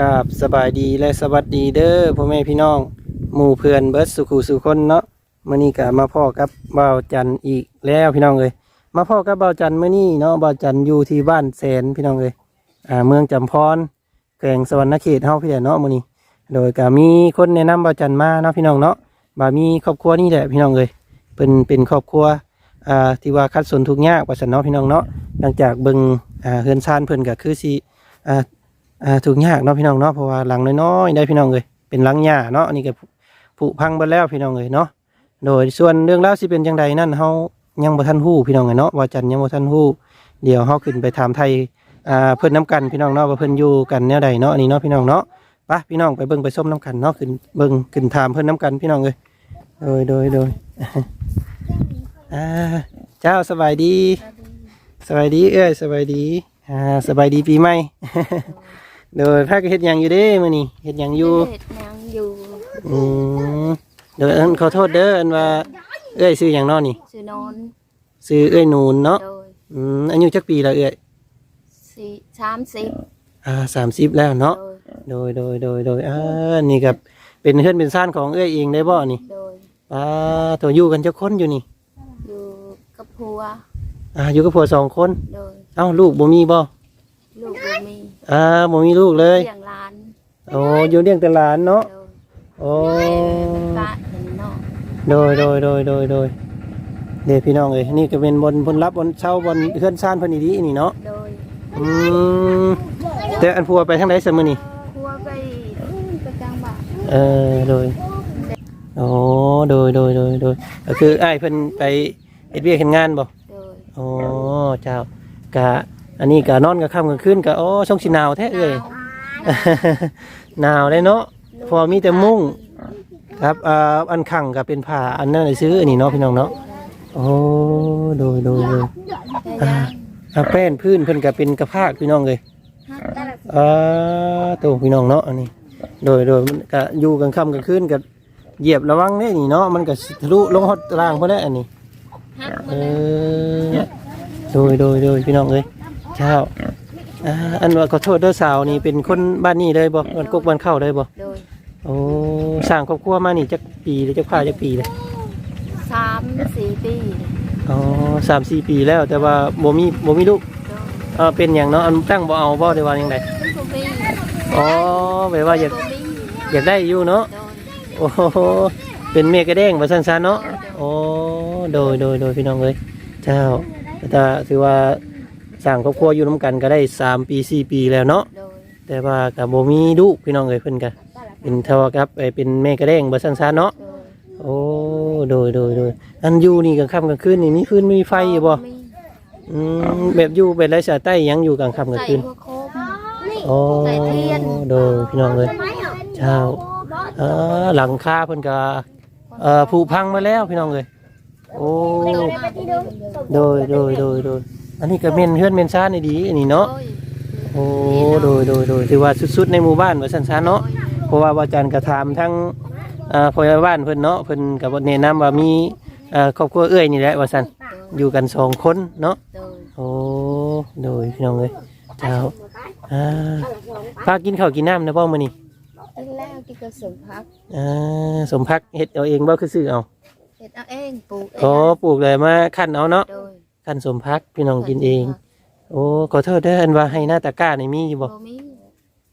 กราบสบายดีและสวัสดีเด้อพ่อแม่พี่น้อง หมู่เพื่อนเบิร์ดสุขุสุคนเนาะมื้อนี้ก็มาพ่อกับบ่าวจันทร์อีกแล้วพี่น้องเอ้ยมาพ่อกับบ่าวจันทร์มื้อนี้เนาะบ่าวจันทร์อยู่ที่บ้านแสนพี่น้องเอ้ยอ่าเมืองจำพรแขวงสวรรณเขตเฮาพี่แหละเนาะมื้อนี้ โดยก็มีคนแนะนำบ่าวจันทร์มาเนาะพี่น้องเนาะบ่ามีครอบครัวนี่แหละพี่น้องเอ้ยเป็นเป็นครอบครัวอ่าที่ว่าคัดสนทุกยากว่าซั่นเนาะพี่น้องเนาะหลังจากเบิ่งอ่าเฮือนซานเพิ่นก็คือสิอ่า อ่าถูกยากเนาะพี่น้องเนาะเพราะว่าหลังน้อยๆได้พี่น้องเลยเป็นหลังหญ้าเนาะอันนี้ก็ผุพังไปแล้วพี่น้องเลยเนาะโดยส่วนเรื่องราวสิเป็นจังใดนั่นเฮายังบ่ทันฮู้พี่น้องเลยเนาะว่าจันยังบ่ทันฮู้เดี๋ยวเฮาขึ้นไปถามไทยอ่าเพิ่นน้กันพี่น้องเนาะว่าเพิ่นอยู่กันแนวใดเนาะอันนี้เนาะพี่น้องเนาะไปพี่น้องไปเบิ่งไปส้มน้กันเนาะขึ้นเบิ่งขึ้นถามเพิ่นน้กันพี่น้องเลยโดยโดยโดยอ่าเจ้าสบายดีสบายดีเอ้ยสบายดีอ่าสบายดีปีใหม่ โดยพาก็เฮ็ดหยังอยู่เด้มื้อนี้เฮ็ดหยังอยู่เฮ็ดหยังอยู่อืมเดี๋ยวเอิ้นขอโทษเด้ออันว่าเอ้ยซื้อหยังเนาะนี่ชื่อนอนซื้อเอ้ยนูนเนาะโดยอืมอายุจักปีแล้วเอ้ยสี่สามสิบอ่า30แล้วเนาะโดยโดยโดยโดยโดยอ่านี่ก็เป็นเฮือนเป็นซ่านของเอ้ยเองได้บ่นี่โดยอ่าตัวอยู่กันจักคนอยู่นี่อยู่กับผัวอ่าอยู่กับผัวสองคน โดยเอ้าลูกบ่มีบ่ลูกบ่มี อ่าบ่มีลูกเลย เลี้ยงหลานโอ้อยู่เลี้ยงแต่หลานเนาะ โดยโอ้ เป็นปะเป็นนอกโดยโดยโดยโดยโดยเดี๋ยวพี่น้องเอ้ยนี่ก็เป็นบนบนรับบนเช่าบนเฮือนซ่านเพนนีดีนี่เนาะ โดยอืมแต่อันพัวไปทางไหนเสมอนี่ผัวไปไปกลางบ้านเออโดยโอ้โดยโดยโดยโดยก็คืออ้ายเพิ่นไปเอ็ดเวียกเห็นงานบ่โดย โอ้เจ้ากะ อันนี้กะนอนกะค่ำกลางคืนกะโอ้ช่องสิหนาวแท้เอ้ย หนาวเลยเนาะพอมีแต่มุ้งครับอ่าอันขังก็เป็นผ้าอันนั้นได้ซื้ออันนี้เนาะพี่น้องเนาะโอ้โดยโดยโดยแต่ยังอาแป้นพื้นเพิ่นก็เป็นกระพากพี่น้องเลยฮักแต่อ่าตัวพี่น้องเนาะอันนี้ โดยโดยมันก็อยู่กลางค่ำกลางคืนก็เหยียบระวังเนี่ยนี่เนาะมันก็สิทะลุลงฮอดล่างพอได้อันนี้ฮักเออโดยโดยโดยพี่น้องเลย เจ้าอ่าอันว่าขอโทษเด้อสาวนี่เป็นคนบ้านนี้เลยบ่บ้านกกบ้านเข้าเลยบ่โดยโอ้สร้างครอบครัวมานี่จักปีเลยจักพาจักปีเลยสามสี่ปีอ๋อสามสี่ปีแล้วแต่ว่าบ่มีบ่มีลูกโดยเออเป็นอย่างเนาะอันตั้งบ่เอาบ่ได้ว่าอย่างไรบ่มีอ๋อแบบว่าอยากบ่มีอยากได้อยู่เนาะโดยโอ้โหเป็นเมกระแดงว่าสั้นๆเนาะโอ้โดยโดยโดยพี่น้องเอ้ยเจ้าแต่ถือว่า สร้างครอบครัวอยู่ร่วมกันก็ได้สามปีสี่ปีแล้วเนาะโดยแต่ว่ากับบ่มีลูกพี่น้องเอ้ยเพิ่นก็เป็นเท่ากับไอ้เป็นแม่กระแดงว่าสั้นๆเนาะโดยโอ้โดยโดยโดยอันอยู่นี่กลางค่ำกลางคืนนี่มีฟืนมีไฟอยู่บ่มีอืมแบบอยู่เป็นไรสาใต้หยังอยู่กลางค่ำกลางใส่คืนหัวโคมโอ้ใส่เทียนโดยพี่น้องเอ้ยเจ้าเออหลังคาเพิ่นก็เอ่อผุพังมาแล้วพี่น้องเอ้ยโอ้ โดยโดยโดยโดย อันนี้ก็เม่นเฮือนเม่นซ่านนี่ดีอันนี้เนาะโอ้โดยโดยโดยถือว่าสุดๆในหมู่บ้านว่าซั่นซะเนาะเพราะว่าอาจารย์ก็ถามทั้งเอ่อพ่อบ้านเพิ่นเนาะเพิ่นก็บ่แนะนำว่ามีเอ่อครอบครัวเอื้อยนี่แหละว่าซั่นอยู่กันสองคนเนาะโดยโอ้โดยพี่น้องเอ้ยเจ้าอ่าพากินข้าวกินน้ำนะบ่มื้อนี้กินแล้วกินกระสมพักอ่าสมพักเฮ็ดเอาเองบ่คือซื้อเอาเห็ดเอาเองปลูกเองโอ้ปลูกเลยมาขั้นเอาเนาะ โดยขั้นสมพักพี่น้องกินเอง โอ้ขอโทษเด้ออันว่าให้หน้าตะกร้าในมีอยู่บ่บ่มี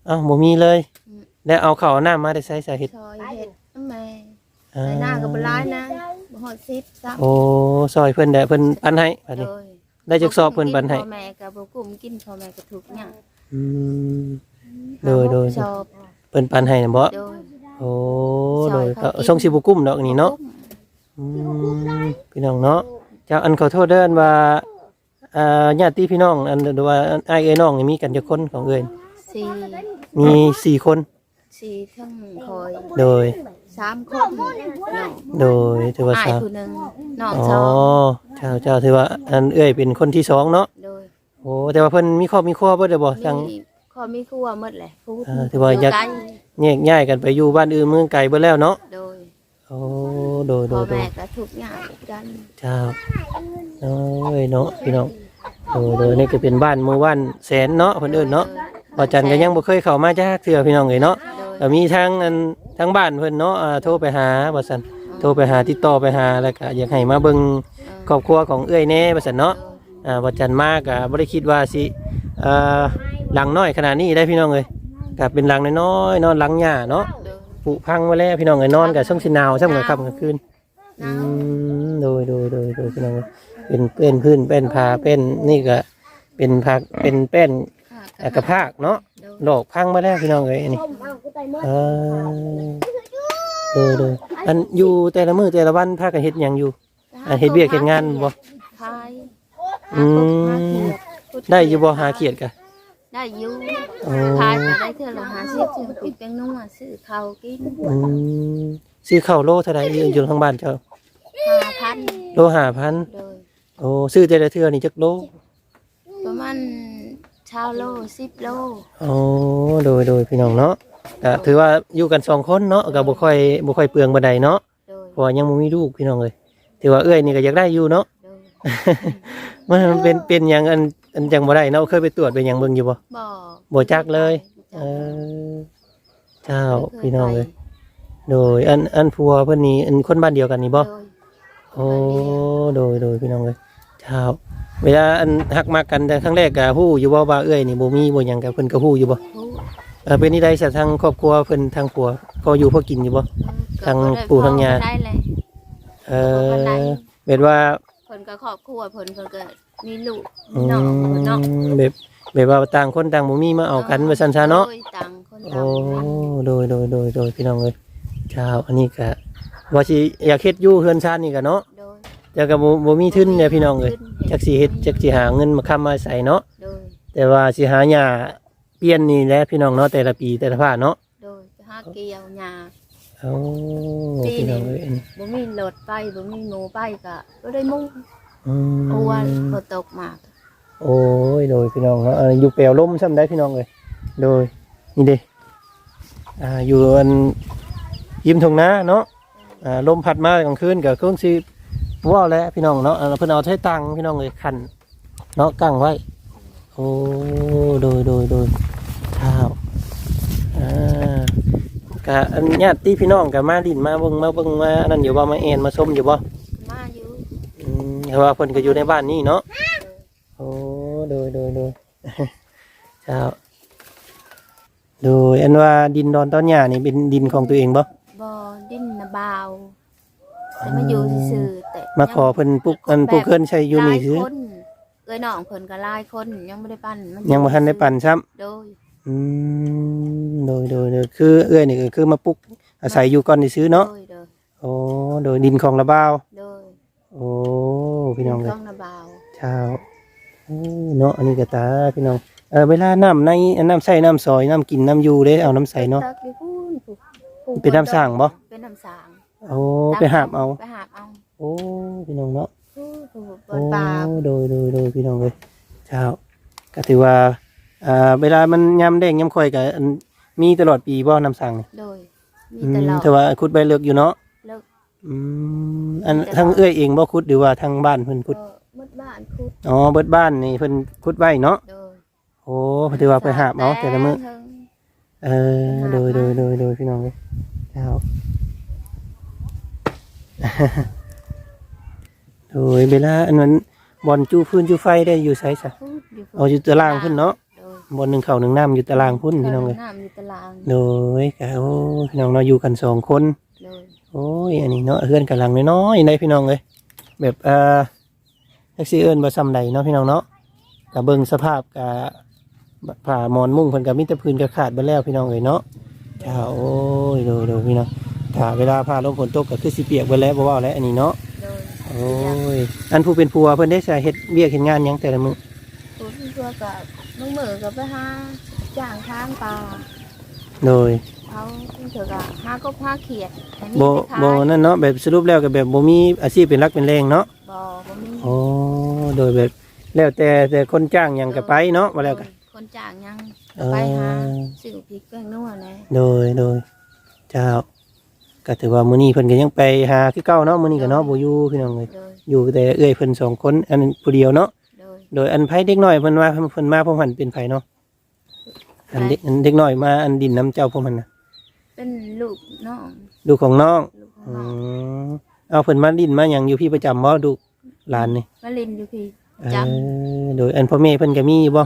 เอ้าบ่มีเลยอืมแล้วเอาข้าวเอาน้ำมาได้ใส่ใส่เฮ็ดซอยเห็ดน้ำแม่อ่าใส่หน้ากับบร้ายนะบ่ฮอดซิปซ้ำโอ้ซอยเพิ่นได้เพิ่นปันให้บัดโดนี้ยได้จักสอบเพิ่นปันให้พ่อแม่กับบ่กลุ่มกินพ่อแม่ก็ถูกหยังอืม โดยโดย ชอบเพิ่นปันให้น่ะบ่โดย โอ้โดยก็ส่งสิบ่กุ้มดอกนี่เนาะอืมพี่น้องเนาะ เจ้าอันขอโทษเด้ออันว่าอ่าญาติพี่น้องอันว่าอ้ายเอ้ยน้องนี่มีกันจักคนของเอ้ยสี่มีสี่คนสี่ทั้งคอยโดย สามคนน้องโดยถือว่าอ้ายสามผู้หนึงน้องอ๋อสองเจ้าเจ้าถือว่าอันเอ้ยเป็นคนที่สองเนาะโดยโอ้แต่ว่าเพิ่นมีครอบมีครัวเบ่ได้บ่จัง มีข้อมีครัวหมดแหละพูดอ่าถือว่าอยากไกลแยกย้ายกันไปอยู่บ้านอื่นเมืองไกลเบิดแล้วเนาะโดย โอ้โดยโดพ่อยโดแม่ยก็ถูกหยังกันเจ้าโอ้ยเนาะพี่น้องโดยโดยนี่ก็เป็นบ้านหมู่บ้านแสนเนาะเพิ่นเอิ้นเนาะบ่จันก็ยังบ่เคยเข้ามาจักเทื่อพี่น้องเอ้ยเนาะโดยก็มีทางอันทางบ้านเพิ่นเนาะอ่าโทรไปหาว่าซั่นโทรไปหาติดต่อไปหาแล้วก็อยากให้มาเบิ่งครอบครัวของเอื้อยแหน่ว่าซั่นเนาะ อ่าบ่จันมากก็บ่ได้คิดว่าสิเอ่อหลังน้อยขนาดนี้ได้พี่น้องเอ้ยก็เป็นหลังน้อยๆนอนหลังหญ้าเนาะโด ยผุพังไว้แล้วพี่น้องเอ้ยนอนก็ช่วงสิหนาวช่วงกลางค่ำกลางคืนอืมโดยโดยโดยโดยพี่น้องเอ้ยเป็นเป็นพื้นเป็นผ้าเป็นนี่ก็เป็นผักเป็นแป้นค่ะเอ่อกระพากเนาะโดยดอกพังมาแล้วพี่น้องเอ้ยอันนี้เออโดยโดยอันอยู่แต่ละมื้อแต่ละวันพากันเฮ็ดหยังอยู่อันเฮ็ดเวียกเฮ็ดงานบ่ พายอืม ได้อยู่บ่หาเขียดกะ ได้อยู่โอ้พายก็ได้เท่าละห้าสิบซื้อปิดแป้งนุ่มซื้อข้าวกินอืมซื้อข้าวโลเท่าไหร่อยู่อยู่ทางบ้านเจ้า ห้าพันโลห้าพันโดย โอ้ซื้อแต่ละเทื่อนี่จักโลประมาณชาวโลสิบโลโอ้โดยโดยพี่น้องเนาะก็ถือว่าอยู่กันสองคนเนาะก็บ่ค่อยบ่ค่อยเปลืองบันไดเนาะโดยเพราะว่ายังบ่มีลูกพี่น้องเลยถือว่าเอ้อยนี่ก็อยากได้อยู่เนาะ โดยมันมันเป็นเป็นหยังอัน อันจังบ่ได้เนาะเคยไปตรวจเป็นหยังเบิ่งอยู่บ่บ่บ่จักเลยเออเจ้าพี่น้องเลยโดยอันอันผัวเพิ่นนี่อันคนบ้านเดียวกันนี่บ่โดยโอ้โดยโดยพี่น้องเลยเจ้าเวลาอันหักมากันแต่ครั้งแรกก็ฮู้อยู่บ่ว่าเอ้อยนี่บ่มีบ่หยังกับเพิ่นก็ฮู้อยู่บ่ผู้เออเป็นนี่ได้จากทางครอบครัวเพิ่นทางผัวพออยู่พอกินอยู่บ่ทางปู่ทางย่าได้เลยเออเบ็ดว่าเพิ่นก็ครอบครัวเพิ่นเพิ่นก็ มีลูกอืน้องเพิ่นเนาะมแบบแบบว่าต่างคนต่างบ่มีมาเอากันว่าซั่นซะเนาะโดยต่างคนโอ้ต่างโดยโดยโดยโดยพี่น้องเอ้ยเจ้าอันนี้ก็ว่าสิอยากเฮ็ดอยู่เฮือนชาตินี่ก็เนาะโดยแต่ก็บ่บ่มีทุนเนี่ยพี่น้องเอ้ยขึ้นจักสิเฮ็ดจักสิหาเงินมาค้ำมาใส่เนาะโดยแต่ว่าสิหาหญ้าเปลี่ยนนี่แหละพี่น้องเนาะแต่ละปีแต่ละภาคเนาะโดยหาเกี่ยวหญ้าโอ้พี่น้องเอ้ยอันนี้บ่มีรถไปบ่มีหมูไปก็บ่ได้มุ่ง อืมกลัวฝนตกมาก โอ้ยโดยพี่น้องเนาะเอออยู่เปลวลมซ้ำได้พี่น้องเลยโดยนี่เด้อ่าอยู่อันยิมทงนาเนาะอ่าลมพัดมากลางคืนกับเครื่องซีว่าวแล้วพี่น้องเนาะอ่าเพิ่นเอาใช้ตังพี่น้องเลยขันเนาะกั้งไว้โอ้โดยโดยโดยข้าวอ่ากะอันญาติพี่น้องกับมาดินมาเบิ่งมาเบิ่งมาอันนั้นอยู่บ่มาเอ็นมาส้มอยู่บ่มาอยู่อืม เพราะว่าเพิ่นก็อยู่ในบ้านนี่เนาะโอ้โดยโดยโดยเจ้าโดยอันว่าดินดอนต้นหญ้านี่เป็นดินของตัวเองบ่บ่ดินนะบาวแต่มาอยู่ซื่อๆแต่มาขอเพิ่นปลูกอันปลูกเพิ่นใช้อยู่นี่หลาซื้อคนเอ้ยน้องเพิ่นก็หลายคนยังบ่ได้ปั้นมัยังบ่ทันได้ปั่นซ้ำโดยอืมโดยโดยโดยคือเอื้อยนี่ก็คือมาปลูกอาศัยอยู่ก่อนนี่ซื้อเนาะโดยโดยโอ้โดยดินของระบาว โดยโอ้ พี่น้องเลยต้องนะบาวชาเนาะอันนี้ก็ตาพี่น้องเออเวลาน้ำในน้ำใส่น้ำซอยน้ำกินน้ำยูเด้เอาน้ำใส่เนาะเป็นน้ำสร้างบ่เป็นน้ำสางโอ้ไปหาบเอาไปหาบเอาโอ้พี่น้องเนาะโอ้นปลาโดยโดยโดยพี่น้องเลยเจ้าก็ถือว่าอ่าเวลามันยำแดงยำค่อยก็อันมีตลอดปีบ่น้ำสั่งโดยมีต่มเราแต่ว่าขุดใบเลือกอยู่เนาะ อืมอันทั้งเอื้อยเองบ่ขุดหรือว่าทางบ้านเพิ่นขุด ก็มืดบ้านคุดอ๋อเบิดบ้านนี่เพิ่นขุดไว้เนาะ โดยโอ้ถือว่าไปหาบเอาแต่ละมื้อเทิงเออ โดยโดยโดยโดยพี่น้องเลยเจ้าโดยเวลาอันนั้นบอลจูพื้นจูไฟได้อยู่ไสซะพูดอยู่เอาอยู่ตารางพุ่นเนาะโดยบอลหนึ่งเข่าหนึ่งน้ำอยู่ตารางพุ่นพี่น้องเลยน้ำอยู่ตารางโดยก็โอ้พี่น้องเราะอยู่กันสองคน โดย โอ้ยอันนี้เนาะเพื่อนกันหลังน้อยๆในพี่น้องเลยแบบเอ่อแท็กซี่เอิญบ่ซ้ำใดเนาะพี่น้องเนาะกับเบิ่งสภาพกับผ่าหมอนมุ้งเพิ่นกับมิตรพื้นก็ขาดไปแล้วพี่น้องเลยเนาะจ้าโอ้ยโดยโดยพี่น้องถ้าเวลาพาลมฝนตกก็คือสิเปียกไปแล้วบ่เว่าแล้วอันนี้เนาะโดยโอ้ยอันผู้เป็นผัวเพิ่นได้ใช้เฮ็ดเวียกเฮ็ดงานหยังแต่ละมื้อพูดตัวกับมึงมือกับไปหาจ้างทางปลาโดย เขาเถือกับหาก็พาเขียดให้มีบ่ไปขายบ่นั่นเนาะแบบสรุปแล้วก็แบบบ่มีอาชีพเป็นหลักเป็นแรงเนาะบ่บ่มีโอ้โดยแบบแล้วแต่แต่คนจ้างหยังก็ไปเนาะว่าแล้วกันคนจ้างยังเออ ไปหาซื้อพริกแป้งนัวแหละโดยโดยเจ้าก็ถือว่ามื้อนี้เพิ่นก็ยังไปหาคือเก่าเนาะมื้อนี้ก็เนาะบ่อยู่พี่น้องเอ้ยโดยอยู่แต่เอื้อยเพิ่นสองคนอันผู้เดียวเนาะโดยโดยอันไผเด็กน้อยเพิ่นว่าเพิ่นมาพร้อมหันเป็นไผเนาะอันเด็กอันเด็กน้อยมาอันดินน้ำเจ้าพวกมันน่ะ เป็นลูกน้องลูกของน้องลูกของอืน้องมเอาเพิ่นมาดินมาหยังอยู่พี่ประจำบ่ดูหลานนี่มาลินอยู่พี่ เอจอโดยอันพ่อแม่เพิ่นก็มีอยู่บ่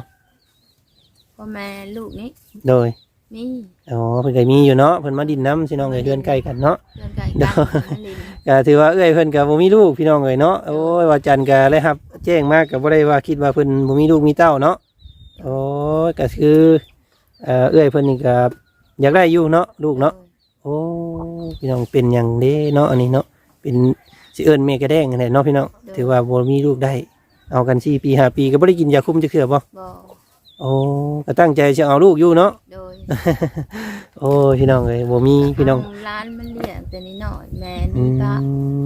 พ่อแม่ลูกนี้โดยมีอ๋อเพิ่นก็มีอยู่เนาะเพิ่นมาดินน้ำสิน้องเอ้ยเดือนใกล้กันเนาะเดินไก่เดี๋กัยนว มาลินก็ถือว่าเอ้ยเพิ่นก็บ่มีลูกพี่น้องเอ้ยเนาะโอ้ยว่าจันก็เลยครับ แจ้งมากก็บ่ได้ว่าคิดว่าเพิ่นบ่มีลูกมีเต้าเนาะโอ้ยก็คือเอ่อเอ้ยเพิ่นนี่ก็ อยากได้อยู่เนาะลูกเนาะโอ้พี่น้องเป็นหยังเด้เนาะอันนี้เนาะเป็นสิเอิ้นแม่กระแดงนั่นแหละเนาะพี่น้องถือว่าบ่มีลูกได้ เอากัน4ปี5ปีก็บ่ได้กินยาคุมจักเทื่อบ่บ่โอ้ก็ตั้งใจจะเอาลูกอยู่เนาะโดยโอ้ยพี่น้องเอ้ยบ่มีพี่น้องเาร้านมันเลี้ยงแต่นิดหน่อยแม่อืนี่ก็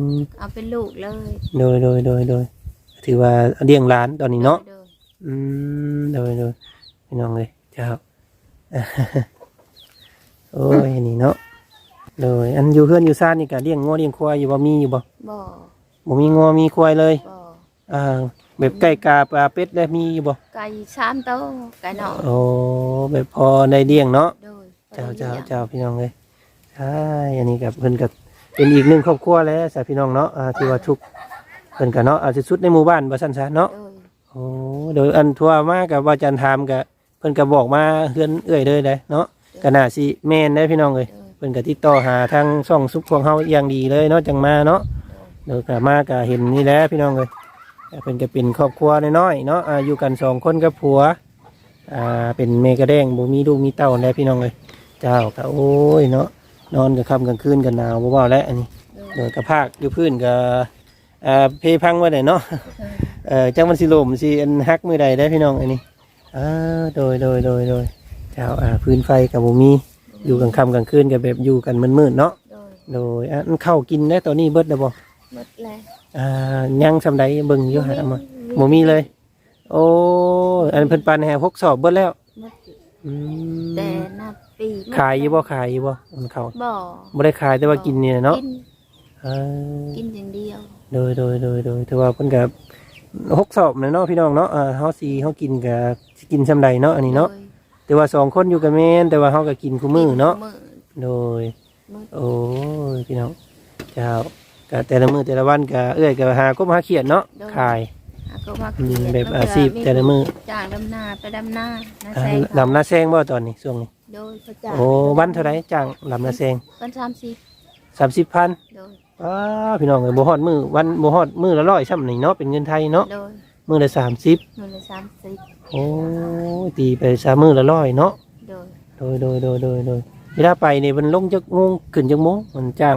มเอาเป็นลูกเลยโดยโดยโดยโดยถือว่าเลี้ยงหลานตอนนี้เนาะโดยอืมโดยโดยพี่น้องเลยเจ้า โอ้ยนี่เนาะโดยอันอยู่เพื่อนอยู่ซ่านนี่ก็เลี้ยงงัวเลี้ยงควายอยู่บ่มีอยู่บ่บ่บ่มีงัวมีควายเลยบ่อ่าแบบไก่กาปลาเป็ดได้มีอยู่บ่ไก่สามโตวไก่หน่อยโอ้แบบพอได้เลี้ยงเนาะโดยเจ้าเจ้าเจ้าพี่น้องเลยใช่อันนี้กับเพิ่นกับเป็นอีกหนึ่งครอบครัวแล้วสาพี่น้องเนาะอ่าที่ว่าทุกข์เพิ่นก็เนาะอาจจะสุดในหมู่บ้านว่าซั่นซะเนาะโดยโอ้โดยอันทั่วมากับว่าจันทามกับเพิ่นก็บอกมาเฮือนเอื้อยเลยได้เนาะ ก็น่าสิแม่นได้พี่น้องเลยโดยเพิ่นก็ติดต่อหาทางช่องซุปของเฮาอย่างดีเลยเนาะจังมาเนาะโดยก็มาก็เห็นนี่แหละพี่น้องเลยเพิ่นก็เป็นครอบครัวน้อยๆเนาะอ่าอยู่กันสองคนกับผัวอ่าเป็นเมกระแดงบ่มีลูกมีเต้าแล้วพี่น้องเลยเจ้าก็โอ้ยเนาะนอนกับค่ำกลางคืนกันหนาวบ่เว้าแล้วอันนี้โดยโดยกระพากอยู่พื้นก็อ่าเพพังไว้ได้เนาะโดยเอ่อจังมันสิลมสิอันฮักมือใดได้พี่น้องอันนี้อ่าโดยโดยโดยโดย เจ้าอ่าพื้นไฟกับบ่มีอยู่กลางค่ำกลางคืนกับแบบอยู่กันมืดๆเนาะโดยโดยอะอันเข้าวกินได้ตอนนี้เบิดแล้วบ่หมดแล้วอ่ายังสำใดเบิ่งอยู่หามาบ่มีเลย โอ้อันเพิ่นปันแห่หกสอบเบิดแล้วหมดอืมแต่นับปีขายอยู่บ่ขายอยู่บ่มันเข้าบ่บ่ได้ขายแต่ว่ากินนี่เนาะกินอ่า กินอย่างเดียวโดยโดยโดยโดยถือว่าเพิ่นก็หกสอบนะเนาะพี่น้องเนาะอ่าเฮาสิเฮากินก็สิกินซำใดเนาะอันนี้เนาะโดย แต่ว่าสองคนอยู่กับแม่นแต่ว่าเฮาก็กินคู่มือเนาะมื้อโดย มื้อโอ้ยพี่น้องเจ้าก็แต่ละมื้อแต่ละวันก็เอื้อยก็หาก็มาหาเขียดเนาะขาย อะก็มาอืเขีมยนแบบอาชีพแต่ละมื้อจ้างดำนาไปดำนานาอ่าแซงลำนาแซงบ่ตอนนี้ช่วงนี้โดยพระเจ้าโอ้วันเท่าไหร่จ้างลำนาแซงวันสามสิบ30,000โดยอ้าพี่น้องเอ้ยบ่ฮอดมื้อวันบ่ฮอดมื้อละร้อยซ้ำนี่เนาะเป็นเงินไทยเนาะ โดย มื้อละ30มื้อละสามสิบโอ้ยตีไปซะมื้อละร้อยเนาะโดยโดยโดยโดยโดยโดยเวลาไปนี่มันลงจักงงขึ้นจักโมงมันจ้าง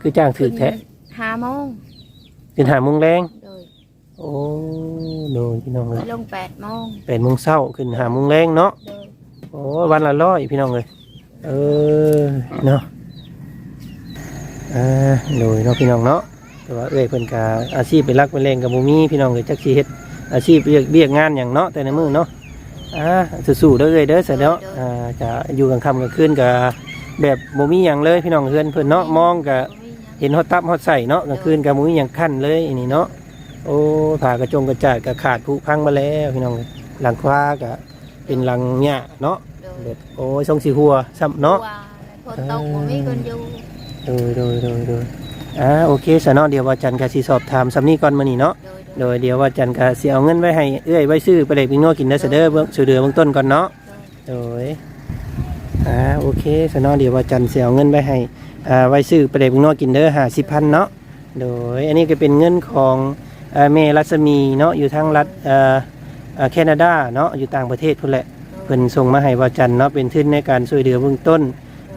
คือจ้างถือแท้ห้าโมงขึ้นหาโมงแรงโดยโอ้โดยพี่น้องเลยลงแปดโมงแปดโมงเช้าขึ้นหาโมงแรงเนาะโดยโอ้วันละร้อยพี่น้องเลยเออเนาะอ่าโดยเนาะพี่น้องเนาะ แต่ว่าเอ้ยเพิ่นกาอาชีพเป็นรักเป็นแรงกับบ่มีพี่น้องเลยจักสิเฮ็ดอาชีพเรียกเรียกงานอย่างเนาะแต่ในมือเนาะอ่าสู้ๆเด้อเอ้ยเด้อเสร็จแล้วอ่าจะอยู่กลางค่ำกลางคืนกับแบบบ่มีหยังเลยพี่น้องเฮือนเพิ่นเนาะมองกับบ่มีหยังเห็นฮอตตับฮอตใส่เนาะกลางคืนกับมุ้ยอย่างขั้นเลยอันนี้เนาะโอ้ผ่ากระจงกระจาดกระขาดผุพังมาแล้วพี่น้องหลังคว้ากะเป็นหลังหญ้าเนาะโดยแบบโอ้ยทรงสีหัวซ้ำเนาะว่าฝนตกบ่มีคนอยู่โดยโดยโดยโดย อ่าโอเคสนาะเดี๋ยวว่าจันกะสิสอบถามสำนีก่อนมานี่เนาะโดยเดี๋ยวว่าจันกะสิเอาเงินไว้ให้เอื้อยไว้ซื้อไปเลยพิงโนกินได้เสเด้อเบื้องสู่เดือเบื้องต้นก่อนเนาะโดยอ่าโอเคสนอเดี๋ยวว่าจันเสียเอาเงินไปให้อ่าไว้ซื้อไปเด็กนอกกินเด้อหาสิพันเนาะโดยอันนี้ก็เป็นเงินของเมรัศมีเนาะอยู่ทางรัฐเอ่อแคนาดาเนาะอยู่ต่างประเทศพุ่นแหละเพิ่นส่งมาให้ว่าจันเนาะเป็นทุนในการช่วยเหลือเบื้องต้น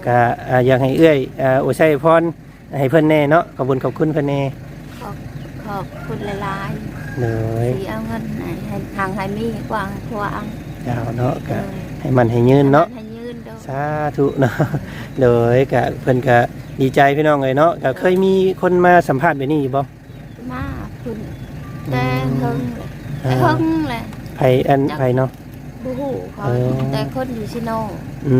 ก็อ่าอยากให้เอื้อยอ่าโอชัยพร ให้เพิ่นแน่เนาะขอบคุณขอบคุณเพิ่นแน่ขอบขอบคุณหลายโดยๆที่เอาเงินให้ให้ทางให้มีกว้างกว้างเจ้าเนาะโดก็ยให้มันให้ยืนเนาะให้ยืนโดยสาธุเนาะเลยกะเพิ่นกะดีใจพี่น้องเลยเนาะกะเคยมีคนมาสัมภาษณ์แบบนี้อยู่บ่มาคุณแต่เฮิงแต่อ่าเฮิงแหละไผอันไผเนาะ บูฮูเขาเออแต่คนอยู่ชิโนอื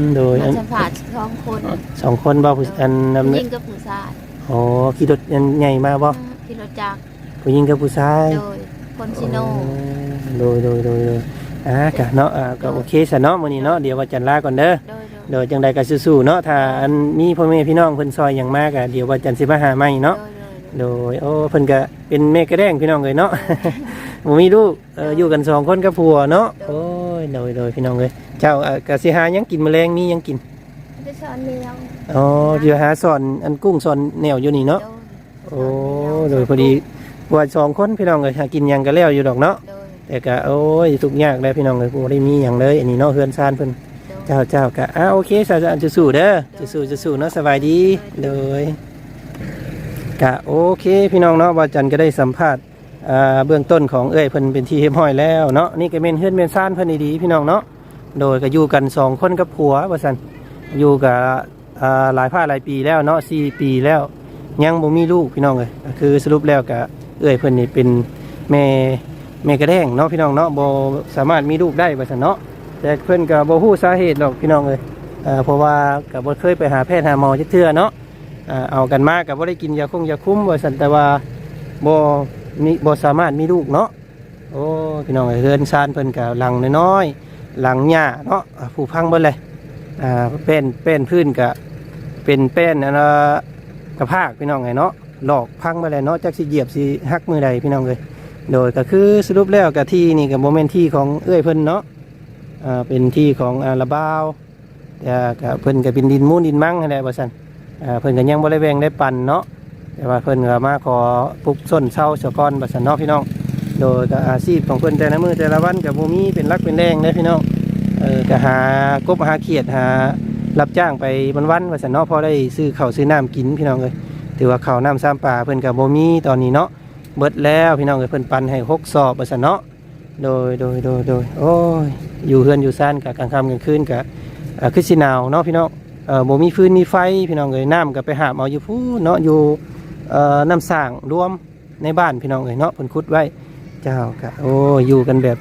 มโดยมาอันสัมผัสสองคนสองคนบ่ผู้อันนำผู้หญิงกับผู้ชายอ๋อขี่รถอันใหญ่มาบ่ที่รถจักรผู้หญิงกับผู้ชายโดยคนชิโนโดยโดยโดยโดยอ่ากะเนาะอ่าก็โอเคซะเนาะมื้อนี้เนาะเดี๋ยวว่าจันลาก่อนเด้อโดยโดยโดยจังใดก็สู้ๆเนาะถ้าอันมีพ่อแม่พี่น้องเพิ่นซอยหยังมากอะเดี๋ยวว่าจันสิมาหาใหม่เนาะโดยโดยโดยโอ้เพิ่นก็เป็นแม่กระแดงพี่น้องเลยเนาะ บ่มีลูกเอ่ออยู่กันสองคนกับผัวเนาะโอ้ยโดยโดยพี่น้องเลยเจ้าเอ่อก็สิหาหยังกินแมลงมีหยังกินจะสอนเลี้ยงอ๋อเดี๋ยวหาสอนอันกุ้งสอนแนวอยู่นี่เนาะโดยโอ้โดยพอดีว่าสองคนพี่น้องเลยหากินหยังก็แล้วอยู่ดอกเนาะโดยแต่ก็โอ้ยทุกข์ยากเลยพี่น้องเลยบ่ได้มีหยังเลยอันนี้เนาะเฮือนซานเพิ่นโดยเจ้าเจ้าก็อ่าโอเคสาจะสู้ๆเด้อจะสู้จะสู้เนาะสบายดีเลย กะโอเคพี่น้องเนาะว่าจันก็ได้สัมภาษณ์อ่า เบื้องต้นของเอ้ยเพิ่นเป็นที่เรียบร้อยแล้วเนาะนี่ก็เป็นเฮือนเป็นซ่านเพิ่นดีพี่น้องเนาะโดยก็อยู่กันสองคนกับผัวว่าซั่นอยู่กับหลายผ้าหลายปีแล้วเนาะสี่ปีแล้ว ยังบ่มีลูกพี่น้องเลยคือสรุปแล้วก็เอ้ยเพิ่นนี่เป็นแม่แม่กระแดงเนาะพี่น้องเนาะบ่สามารถมีลูกได้ว่าซั่นเนาะแต่เพื่อนก็บ่ฮู้สาเหตุหรอกพี่น้องเลยเพราะว่าก็บ่เคยไปหาแพทย์หาหมอจักเทื่อเนาะเอากันมากก็บ่ได้กินยาคงยาคุ้มว่าซั่นแต่ว่าบ่ มีบ่สามารถมีลูกเนาะโอ้พี่น้องเอ้ยเฮือนซานเพิ่นก็หลังน้อยๆหลังหญ้าเนาะผู้พังเบิดเลยอ่าเป็นเป็นพื้นก็เป็นเป็นอันน่ะกระพากพี่น้องไงเนาะหลอกพังไปเลยเนาะจักสิเหยียบสิหักมือใดพี่น้องเลยโดยก็คือสรุปแล้วก็ที่นี่ก็บ่แม่นที่ของเอื้อยเพิ่นเนาะอ่าเป็นที่ของอาระบาวแต่ก็เพิ่นก็เป็นดินมูลดินมั่งอะไรบ่ซั่นอ่าเพิ่นก็ยังบ่ได้แบ่งได้ปั่นเนาะ แต่ว่าเพิ่นก็มาขอปลูกส้นเช่าเสกอนบ่ซั่นเนาะพี่น้อง โดยก็อาชีพของเพิ่นแต่ละมือแต่ละวันก็บ่มีเป็นหลักเป็นแรงเด้อพี่น้องเออก็หากบหาเขียดหารับจ้างไปวันว่าซั่นเนาะพอได้ซื้อข้าวซื้อน้ำกินพี่น้องเอ้ยถือว่าข้าวน้ำซ้ำปลาเพิ่นก็บ่มีตอนนี้เนาะเบิดแล้วพี่น้องเอ้ยเพิ่นปันให้หกสอบว่าซั่นเนาะโดยโดยโดยโดยโอ้ยอยู่เฮือนอยู่ซ่านกับกลางค่ำกลางคืนกับคือสิหนาวเนาะพี่น้องเออบ่มีฟื้นมีไฟพี่น้องเอ้ยน้ำก็ไปหาเอาอยู่พู้เนาะอยู่ น้ำสร้างรวมในบ้านพี่น้องเอ้ยเนาะเพิ่นขุดไว้เจ้าก็โอ้อยู่กันแบบ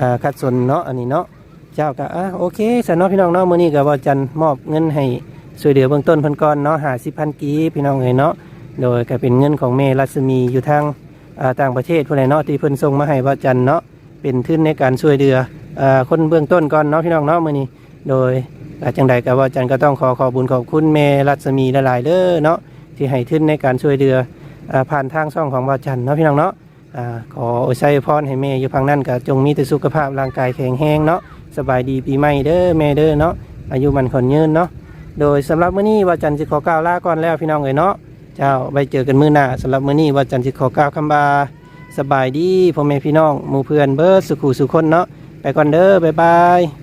อ่าคัดสนเนาะอันนี้เนาะเจ้าก็อะโอเคสนเนาะพี่น้องเนาะมื้อนี้ก็ว่าจันมอบเงินให้ช่วยเหลือเบื้องต้นพิ่นก่อนเนาะ50,000กีพี่น้องเอ้ยเนาะโดยก็เป็นเงินของแม่รัศมีอยู่ทางต่างประเทศพุ่นแหละเนาะที่เพิ่นส่งมาให้ว่าจันเนาะเป็นทุนในการช่วยเหลือคนเบื้องต้นก่อนเนาะพี่น้องเนาะมื้อนี้โดยอาจังใดกับว่าจันก็ต้องขอขอบุญขอบคุณแม่รัศมีหลายๆเด้อเนาะ ที่ให้ทุนในการช่วยเหลือผ่านทางช่องของว่าจันเนาะพี่น้องเนาะขออวยชัยพรให้แม่อยู่พังนั้นก็จงมีแต่สุขภาพร่างกายแข็งแรงเนาะสบายดีปีใหม่เด้อแม่เด้อเนาะอายุมันคนยืนเนาะโดยสำหรับมื้อนี้ว่าจันสิขอกล่าวลาก่อนแล้วพี่น้องเอ้ยเนาะเจ้าไปเจอกันมื้อหน้าสำหรับมื้อนี้ว่าจันสิขอกล่าวคำบาสบายดีพ่อแม่พี่น้องหมู่เพื่อนเบิร์ดสุขุสุคนเนาะไปก่อนเด้อบ๊ายบาย